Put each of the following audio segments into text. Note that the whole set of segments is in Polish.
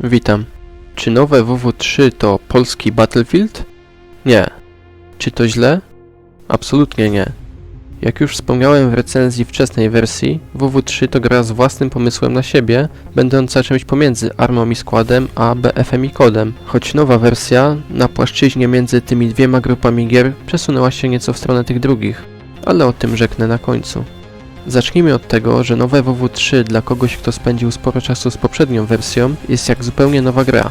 Witam. Czy nowe WW3 to polski Battlefield? Nie. Czy to źle? Absolutnie nie. Jak już wspomniałem w recenzji wczesnej wersji, WW3 to gra z własnym pomysłem na siebie, będąca czymś pomiędzy armą i składem a BFM i kodem, choć nowa wersja na płaszczyźnie między tymi dwiema grupami gier przesunęła się nieco w stronę tych drugich, ale o tym rzeknę na końcu. Zacznijmy od tego, że nowe WW3 dla kogoś, kto spędził sporo czasu z poprzednią wersją, jest jak zupełnie nowa gra.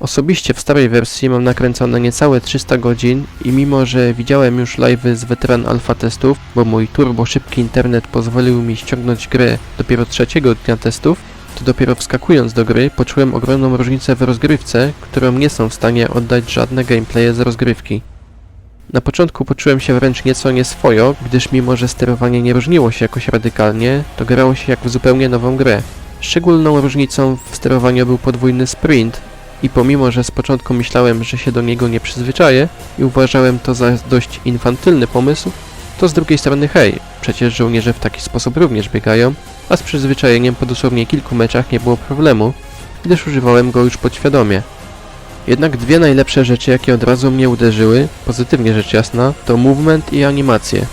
Osobiście w starej wersji mam nakręcone niecałe 300 godzin i mimo, że widziałem już live'y z weteran alfa testów, bo mój turbo szybki internet pozwolił mi ściągnąć grę dopiero trzeciego dnia testów, to dopiero wskakując do gry poczułem ogromną różnicę w rozgrywce, którą nie są w stanie oddać żadne gameplaye z rozgrywki. Na początku poczułem się wręcz nieco nieswojo, gdyż mimo, że sterowanie nie różniło się jakoś radykalnie, to grało się jak w zupełnie nową grę. Szczególną różnicą w sterowaniu był podwójny sprint i pomimo, że z początku myślałem, że się do niego nie przyzwyczaję i uważałem to za dość infantylny pomysł, to z drugiej strony hej, przecież żołnierze w taki sposób również biegają, a z przyzwyczajeniem po dosłownie kilku meczach nie było problemu, gdyż używałem go już podświadomie. Jednak dwie najlepsze rzeczy, jakie od razu mnie uderzyły, pozytywnie rzecz jasna, to movement i animacje.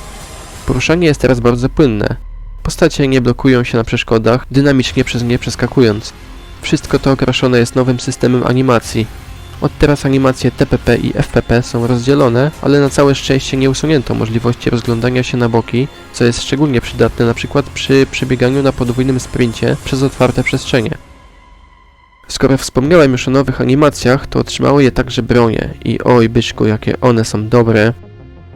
Poruszanie jest teraz bardzo płynne. Postacie nie blokują się na przeszkodach, dynamicznie przez nie przeskakując. Wszystko to okraszone jest nowym systemem animacji. Od teraz animacje TPP i FPP są rozdzielone, ale na całe szczęście nie usunięto możliwości rozglądania się na boki, co jest szczególnie przydatne przykład przy przebieganiu na podwójnym sprincie przez otwarte przestrzenie. Skoro wspomniałem już o nowych animacjach, to otrzymały je także bronie i oj byczku, jakie one są dobre.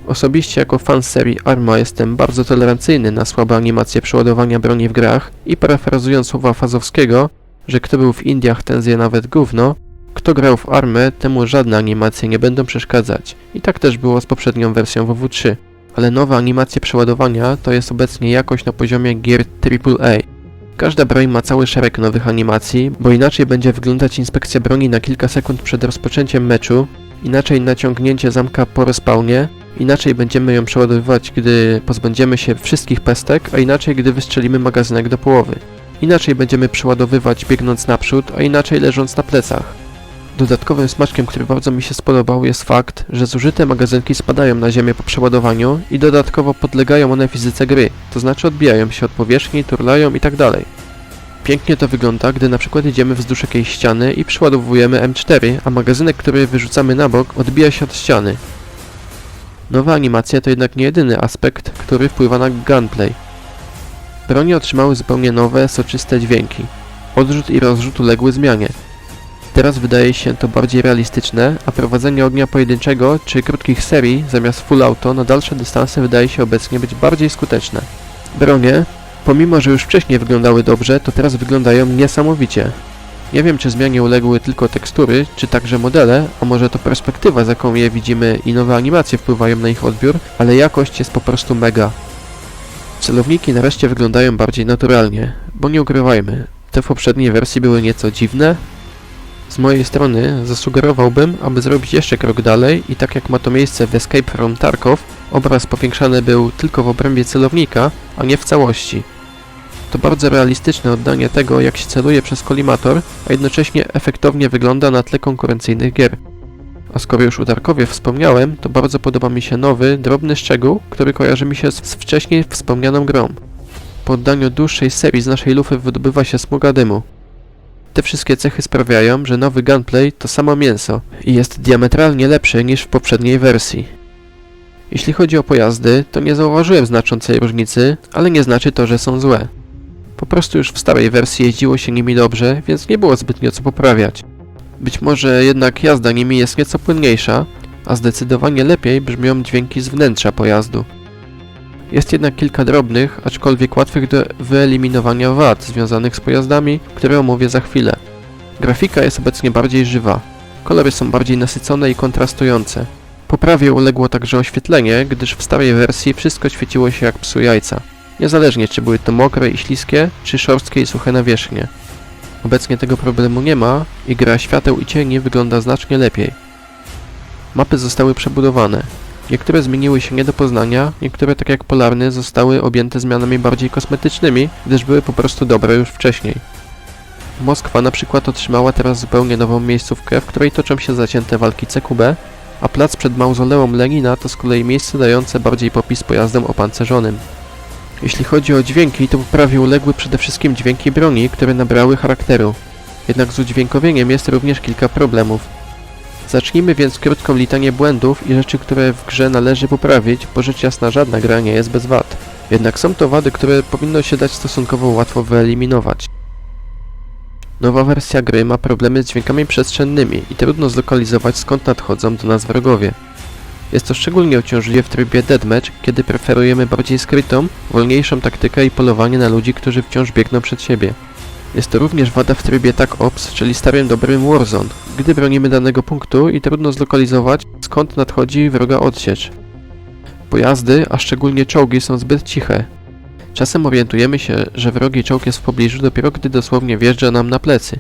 Osobiście jako fan serii Arma jestem bardzo tolerancyjny na słabe animacje przeładowania broni w grach i parafrazując słowa Fazowskiego, że kto był w Indiach, ten zje nawet gówno, kto grał w Armę, temu żadne animacje nie będą przeszkadzać. I tak też było z poprzednią wersją WW3. Ale nowe animacje przeładowania to jest obecnie jakość na poziomie gier AAA. Każda broń ma cały szereg nowych animacji, bo inaczej będzie wyglądać inspekcja broni na kilka sekund przed rozpoczęciem meczu, inaczej naciągnięcie zamka po respawnie, inaczej będziemy ją przeładowywać, gdy pozbędziemy się wszystkich pestek, a inaczej gdy wystrzelimy magazynek do połowy. Inaczej będziemy przeładowywać biegnąc naprzód, a inaczej leżąc na plecach. Dodatkowym smaczkiem, który bardzo mi się spodobał jest fakt, że zużyte magazynki spadają na ziemię po przeładowaniu i dodatkowo podlegają one fizyce gry, to znaczy odbijają się od powierzchni, turlają i tak. Pięknie to wygląda, gdy na przykład idziemy wzdłuż jakiejś ściany i przeładowujemy M4, a magazynek, który wyrzucamy na bok, odbija się od ściany. Nowa animacja to jednak nie jedyny aspekt, który wpływa na gunplay. Bronie otrzymały zupełnie nowe, soczyste dźwięki. Odrzut i rozrzut uległy zmianie. Teraz wydaje się to bardziej realistyczne, a prowadzenie ognia pojedynczego czy krótkich serii zamiast full auto na dalsze dystanse wydaje się obecnie być bardziej skuteczne. Bronie, pomimo że już wcześniej wyglądały dobrze, to teraz wyglądają niesamowicie. Nie wiem czy zmianie uległy tylko tekstury, czy także modele, a może to perspektywa z jaką je widzimy i nowe animacje wpływają na ich odbiór, ale jakość jest po prostu mega. Celowniki nareszcie wyglądają bardziej naturalnie, bo nie ukrywajmy, te w poprzedniej wersji były nieco dziwne. Z mojej strony zasugerowałbym, aby zrobić jeszcze krok dalej i tak jak ma to miejsce w Escape from Tarkov, obraz powiększany był tylko w obrębie celownika, a nie w całości. To bardzo realistyczne oddanie tego, jak się celuje przez kolimator, a jednocześnie efektownie wygląda na tle konkurencyjnych gier. A skoro już o Tarkowie wspomniałem, to bardzo podoba mi się nowy, drobny szczegół, który kojarzy mi się z wcześniej wspomnianą grą. Po oddaniu dłuższej serii z naszej lufy wydobywa się smuga dymu. Te wszystkie cechy sprawiają, że nowy gunplay to samo mięso i jest diametralnie lepszy niż w poprzedniej wersji. Jeśli chodzi o pojazdy, to nie zauważyłem znaczącej różnicy, ale nie znaczy to, że są złe. Po prostu już w starej wersji jeździło się nimi dobrze, więc nie było zbytnio co poprawiać. Być może jednak jazda nimi jest nieco płynniejsza, a zdecydowanie lepiej brzmią dźwięki z wnętrza pojazdu. Jest jednak kilka drobnych, aczkolwiek łatwych do wyeliminowania wad związanych z pojazdami, które omówię za chwilę. Grafika jest obecnie bardziej żywa. Kolory są bardziej nasycone i kontrastujące. Poprawie uległo także oświetlenie, gdyż w starej wersji wszystko świeciło się jak psu jajca. Niezależnie czy były to mokre i śliskie, czy szorstkie i suche nawierzchnie. Obecnie tego problemu nie ma i gra świateł i cieni wygląda znacznie lepiej. Mapy zostały przebudowane. Niektóre zmieniły się nie do poznania, niektóre tak jak Polarny zostały objęte zmianami bardziej kosmetycznymi, gdyż były po prostu dobre już wcześniej. Moskwa na przykład otrzymała teraz zupełnie nową miejscówkę, w której toczą się zacięte walki CQB, a plac przed mauzoleum Lenina to z kolei miejsce dające bardziej popis pojazdom opancerzonym. Jeśli chodzi o dźwięki, to prawie uległy przede wszystkim dźwięki broni, które nabrały charakteru. Jednak z udźwiękowieniem jest również kilka problemów. Zacznijmy więc krótką litanię błędów i rzeczy, które w grze należy poprawić, bo rzecz jasna żadna gra nie jest bez wad. Jednak są to wady, które powinno się dać stosunkowo łatwo wyeliminować. Nowa wersja gry ma problemy z dźwiękami przestrzennymi i trudno zlokalizować skąd nadchodzą do nas wrogowie. Jest to szczególnie uciążliwe w trybie deathmatch, kiedy preferujemy bardziej skrytą, wolniejszą taktykę i polowanie na ludzi, którzy wciąż biegną przed siebie. Jest to również wada w trybie TAC Ops, czyli starym dobrym Warzone, gdy bronimy danego punktu i trudno zlokalizować skąd nadchodzi wroga odsiecz. Pojazdy, a szczególnie czołgi są zbyt ciche. Czasem orientujemy się, że wrogi czołg jest w pobliżu dopiero gdy dosłownie wjeżdża nam na plecy.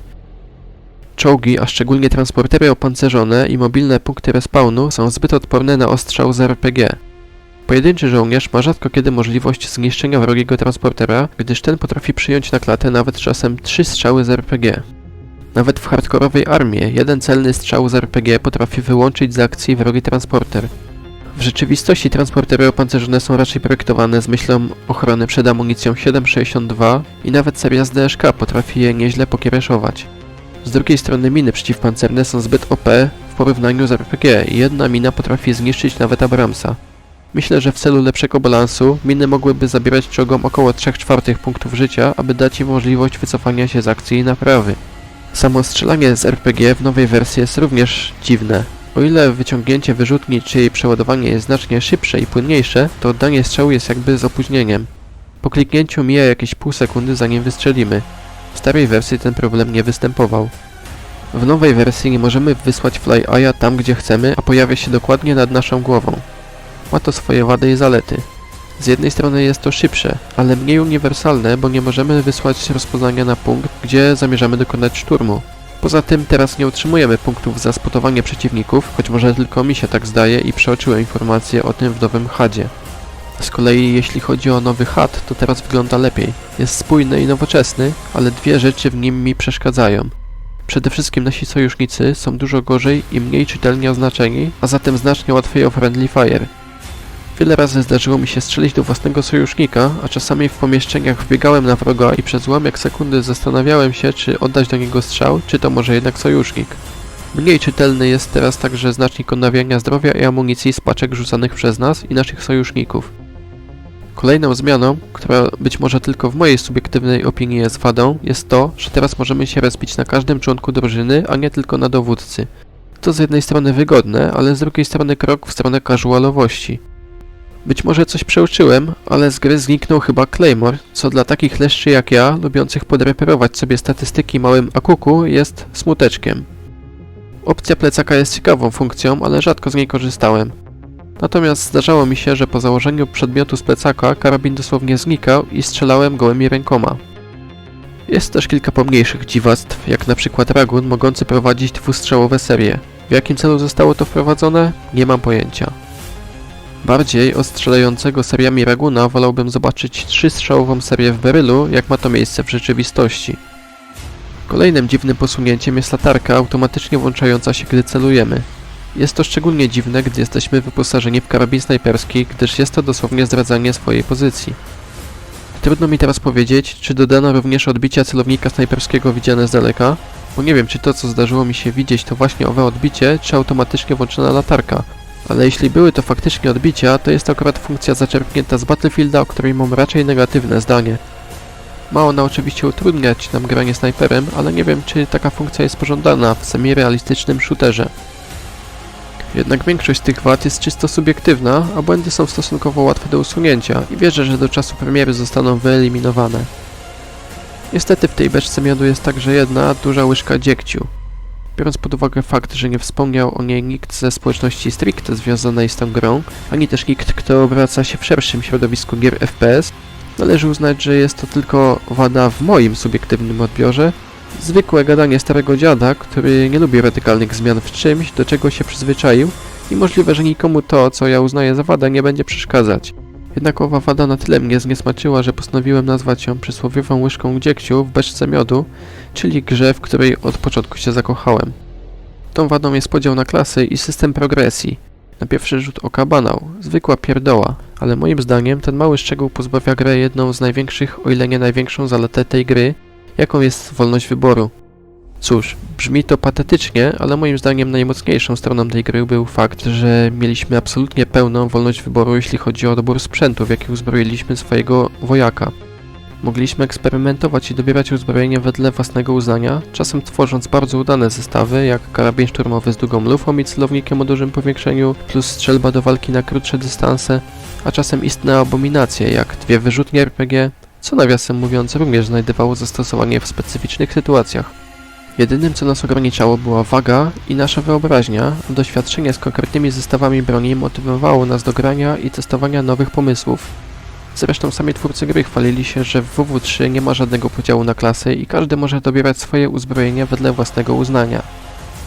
Czołgi, a szczególnie transportery opancerzone i mobilne punkty respawnu są zbyt odporne na ostrzał z RPG. Pojedynczy żołnierz ma rzadko kiedy możliwość zniszczenia wrogiego transportera, gdyż ten potrafi przyjąć na klatę nawet czasem 3 strzały z RPG. Nawet w hardkorowej armii jeden celny strzał z RPG potrafi wyłączyć z akcji wrogi transporter. W rzeczywistości transportery opancerzone są raczej projektowane z myślą ochrony przed amunicją 7,62 i nawet seria z DSK potrafi je nieźle pokiereszować. Z drugiej strony miny przeciwpancerne są zbyt OP w porównaniu z RPG i jedna mina potrafi zniszczyć nawet Abramsa. Myślę, że w celu lepszego balansu miny mogłyby zabierać czołgom około 3 czwartych punktów życia, aby dać im możliwość wycofania się z akcji i naprawy. Samo strzelanie z RPG w nowej wersji jest również dziwne. O ile wyciągnięcie wyrzutni czy jej przeładowanie jest znacznie szybsze i płynniejsze, to oddanie strzału jest jakby z opóźnieniem. Po kliknięciu mija jakieś pół sekundy zanim wystrzelimy. W starej wersji ten problem nie występował. W nowej wersji nie możemy wysłać Fly Eye'a tam gdzie chcemy, a pojawia się dokładnie nad naszą głową. Ma to swoje wady i zalety. Z jednej strony jest to szybsze, ale mniej uniwersalne, bo nie możemy wysłać rozpoznania na punkt, gdzie zamierzamy dokonać szturmu. Poza tym teraz nie otrzymujemy punktów za spotowanie przeciwników, choć może tylko mi się tak zdaje i przeoczyłem informacje o tym w nowym HUDzie. Z kolei jeśli chodzi o nowy HUD, to teraz wygląda lepiej. Jest spójny i nowoczesny, ale dwie rzeczy w nim mi przeszkadzają. Przede wszystkim nasi sojusznicy są dużo gorzej i mniej czytelnie oznaczeni, a zatem znacznie łatwiej o friendly fire. Wiele razy zdarzyło mi się strzelić do własnego sojusznika, a czasami w pomieszczeniach wbiegałem na wroga i przez ułamek sekundy zastanawiałem się, czy oddać do niego strzał, czy to może jednak sojusznik. Mniej czytelny jest teraz także znacznik odnawiania zdrowia i amunicji z paczek rzucanych przez nas i naszych sojuszników. Kolejną zmianą, która być może tylko w mojej subiektywnej opinii jest wadą, jest to, że teraz możemy się respić na każdym członku drużyny, a nie tylko na dowódcy. To z jednej strony wygodne, ale z drugiej strony krok w stronę casualowości. Być może coś przeoczyłem, ale z gry zniknął chyba Claymore, co dla takich leszczy jak ja, lubiących podreperować sobie statystyki małym akuku, jest smuteczkiem. Opcja plecaka jest ciekawą funkcją, ale rzadko z niej korzystałem. Natomiast zdarzało mi się, że po założeniu przedmiotu z plecaka karabin dosłownie znikał i strzelałem gołymi rękoma. Jest też kilka pomniejszych dziwactw, jak na przykład Ragun mogący prowadzić dwustrzałowe serie. W jakim celu zostało to wprowadzone? Nie mam pojęcia. Bardziej od strzelającego seriami Raguna wolałbym zobaczyć trzystrzałową serię w Berylu, jak ma to miejsce w rzeczywistości. Kolejnym dziwnym posunięciem jest latarka automatycznie włączająca się, gdy celujemy. Jest to szczególnie dziwne, gdy jesteśmy wyposażeni w karabin snajperski, gdyż jest to dosłownie zdradzanie swojej pozycji. Trudno mi teraz powiedzieć, czy dodano również odbicia celownika snajperskiego widziane z daleka, bo nie wiem, czy to, co zdarzyło mi się widzieć, to właśnie owe odbicie, czy automatycznie włączona latarka. Ale jeśli były to faktycznie odbicia, to jest to akurat funkcja zaczerpnięta z Battlefielda, o której mam raczej negatywne zdanie. Ma ona oczywiście utrudniać nam granie snajperem, ale nie wiem, czy taka funkcja jest pożądana w semi-realistycznym shooterze. Jednak większość tych wad jest czysto subiektywna, a błędy są stosunkowo łatwe do usunięcia i wierzę, że do czasu premiery zostaną wyeliminowane. Niestety w tej beczce miodu jest także jedna duża łyżka dziegciu. Biorąc pod uwagę fakt, że nie wspomniał o niej nikt ze społeczności stricte związanej z tą grą, ani też nikt, kto obraca się w szerszym środowisku gier FPS, należy uznać, że jest to tylko wada w moim subiektywnym odbiorze, zwykłe gadanie starego dziada, który nie lubi radykalnych zmian w czymś, do czego się przyzwyczaił i możliwe, że nikomu to, co ja uznaję za wadę, nie będzie przeszkadzać. Jednak owa wada na tyle mnie zniesmaczyła, że postanowiłem nazwać ją przysłowiową łyżką dziegciu w beczce miodu, czyli grze, w której od początku się zakochałem. Tą wadą jest podział na klasy i system progresji. Na pierwszy rzut oka banał, zwykła pierdoła, ale moim zdaniem ten mały szczegół pozbawia grę jedną z największych, o ile nie największą zaletę tej gry, jaką jest wolność wyboru. Cóż, brzmi to patetycznie, ale moim zdaniem najmocniejszą stroną tej gry był fakt, że mieliśmy absolutnie pełną wolność wyboru, jeśli chodzi o dobór sprzętu, w jaki uzbroiliśmy swojego wojaka. Mogliśmy eksperymentować i dobierać uzbrojenie wedle własnego uznania, czasem tworząc bardzo udane zestawy, jak karabin szturmowy z długą lufą i celownikiem o dużym powiększeniu, plus strzelba do walki na krótsze dystanse, a czasem istne abominacje, jak dwie wyrzutnie RPG, co nawiasem mówiąc również znajdowało zastosowanie w specyficznych sytuacjach. Jedynym co nas ograniczało była waga i nasza wyobraźnia, a doświadczenie z konkretnymi zestawami broni motywowało nas do grania i testowania nowych pomysłów. Zresztą sami twórcy gry chwalili się, że w WW3 nie ma żadnego podziału na klasy i każdy może dobierać swoje uzbrojenie wedle własnego uznania.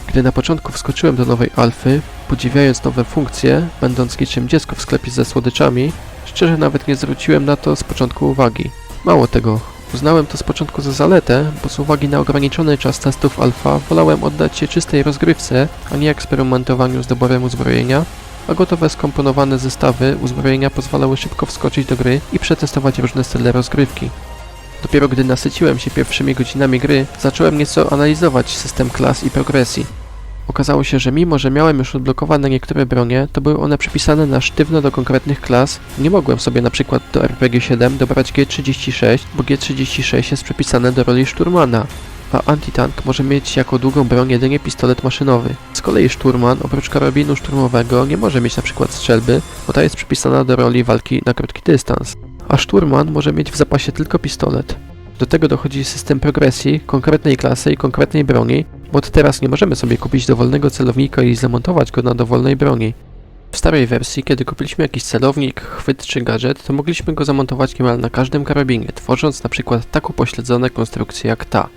Gdy na początku wskoczyłem do nowej alfy, podziwiając nowe funkcje, będąc niczym dziecko w sklepie ze słodyczami, szczerze nawet nie zwróciłem na to z początku uwagi. Mało tego, uznałem to z początku za zaletę, bo z uwagi na ograniczony czas testów alfa wolałem oddać się czystej rozgrywce, a nie eksperymentowaniu z doborem uzbrojenia, a gotowe skomponowane zestawy uzbrojenia pozwalały szybko wskoczyć do gry i przetestować różne style rozgrywki. Dopiero gdy nasyciłem się pierwszymi godzinami gry, zacząłem nieco analizować system klas i progresji. Okazało się, że mimo, że miałem już odblokowane niektóre bronie, to były one przypisane na sztywno do konkretnych klas. Nie mogłem sobie na przykład do RPG-7 dobrać G36, bo G36 jest przypisane do roli szturmana, a antitank może mieć jako długą broń jedynie pistolet maszynowy. Z kolei szturman, oprócz karabinu szturmowego, nie może mieć na przykład strzelby, bo ta jest przypisana do roli walki na krótki dystans. A szturman może mieć w zapasie tylko pistolet. Do tego dochodzi system progresji, konkretnej klasy i konkretnej broni, bo od teraz nie możemy sobie kupić dowolnego celownika i zamontować go na dowolnej broni. W starej wersji, kiedy kupiliśmy jakiś celownik, chwyt czy gadżet, to mogliśmy go zamontować niemal na każdym karabinie, tworząc na przykład tak upośledzone konstrukcje jak ta.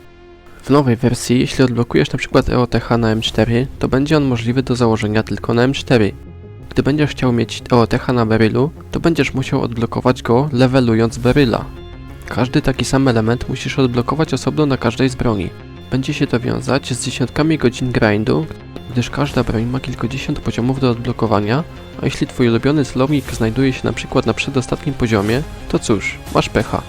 W nowej wersji, jeśli odblokujesz na przykład EOTH na M4, to będzie on możliwy do założenia tylko na M4. Gdy będziesz chciał mieć EOTH na berylu, to będziesz musiał odblokować go levelując beryla. Każdy taki sam element musisz odblokować osobno na każdej z broni. Będzie się to wiązać z dziesiątkami godzin grindu, gdyż każda broń ma kilkadziesiąt poziomów do odblokowania, a jeśli twój ulubiony celownik znajduje się na przykład na przedostatnim poziomie, to cóż, masz pecha.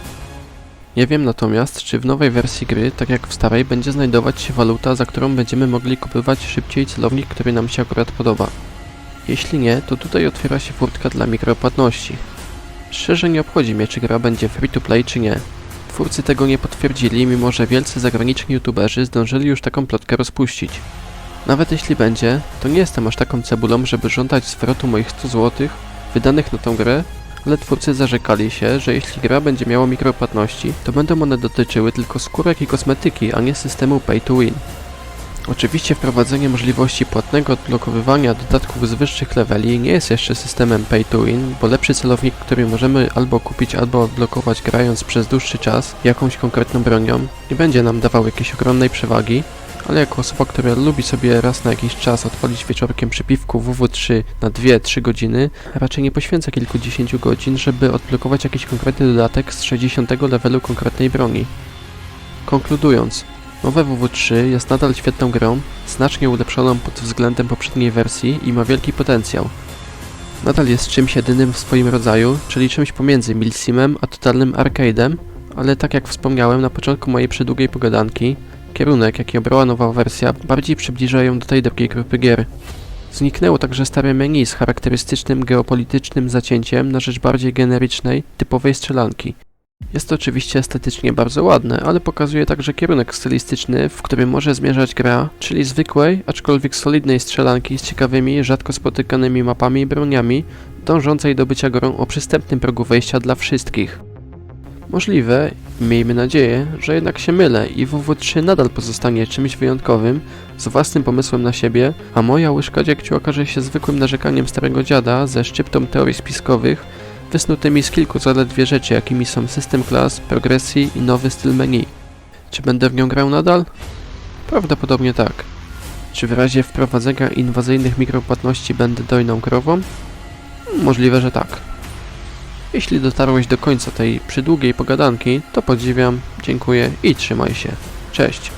Nie wiem natomiast, czy w nowej wersji gry, tak jak w starej, będzie znajdować się waluta, za którą będziemy mogli kupywać szybciej celownik, który nam się akurat podoba. Jeśli nie, to tutaj otwiera się furtka dla mikropłatności. Szczerze nie obchodzi mnie, czy gra będzie free to play, czy nie. Twórcy tego nie potwierdzili, mimo że wielcy zagraniczni youtuberzy zdążyli już taką plotkę rozpuścić. Nawet jeśli będzie, to nie jestem aż taką cebulą, żeby żądać zwrotu moich 100 zł wydanych na tą grę, ale twórcy zarzekali się, że jeśli gra będzie miała mikropłatności, to będą one dotyczyły tylko skórek i kosmetyki, a nie systemu pay to win. Oczywiście wprowadzenie możliwości płatnego odblokowywania dodatków z wyższych leveli nie jest jeszcze systemem pay to win, bo lepszy celownik, który możemy albo kupić, albo odblokować grając przez dłuższy czas jakąś konkretną bronią, nie będzie nam dawał jakiejś ogromnej przewagi, ale jako osoba, która lubi sobie raz na jakiś czas odpalić wieczorkiem przy piwku WW3 na 2-3 godziny, raczej nie poświęca kilkudziesięciu godzin, żeby odblokować jakiś konkretny dodatek z 60 levelu konkretnej broni. Konkludując, nowe WW3 jest nadal świetną grą, znacznie ulepszoną pod względem poprzedniej wersji i ma wielki potencjał. Nadal jest czymś jedynym w swoim rodzaju, czyli czymś pomiędzy Milsimem a totalnym arcade'em, ale tak jak wspomniałem na początku mojej przydługiej pogadanki, Kierunek, jaki obrała nowa wersja, bardziej przybliża ją do tej drugiej grupy gier. Zniknęło także stare menu z charakterystycznym geopolitycznym zacięciem na rzecz bardziej generycznej, typowej strzelanki. Jest to oczywiście estetycznie bardzo ładne, ale pokazuje także kierunek stylistyczny, w którym może zmierzać gra, czyli zwykłej, aczkolwiek solidnej strzelanki z ciekawymi, rzadko spotykanymi mapami i broniami, dążącej do bycia grą o przystępnym progu wejścia dla wszystkich. Możliwe, miejmy nadzieję, że jednak się mylę i WW3 nadal pozostanie czymś wyjątkowym, z własnym pomysłem na siebie, a moja łyżka dziegciu okaże się zwykłym narzekaniem starego dziada ze szczyptą teorii spiskowych, wysnutymi z kilku zaledwie rzeczy, jakimi są system klas, progresji i nowy styl menu. Czy będę w nią grał nadal? Prawdopodobnie tak. Czy w razie wprowadzenia inwazyjnych mikropłatności będę dojną krową? Możliwe, że tak. Jeśli dotarłeś do końca tej przydługiej pogadanki, to podziwiam, dziękuję i trzymaj się. Cześć.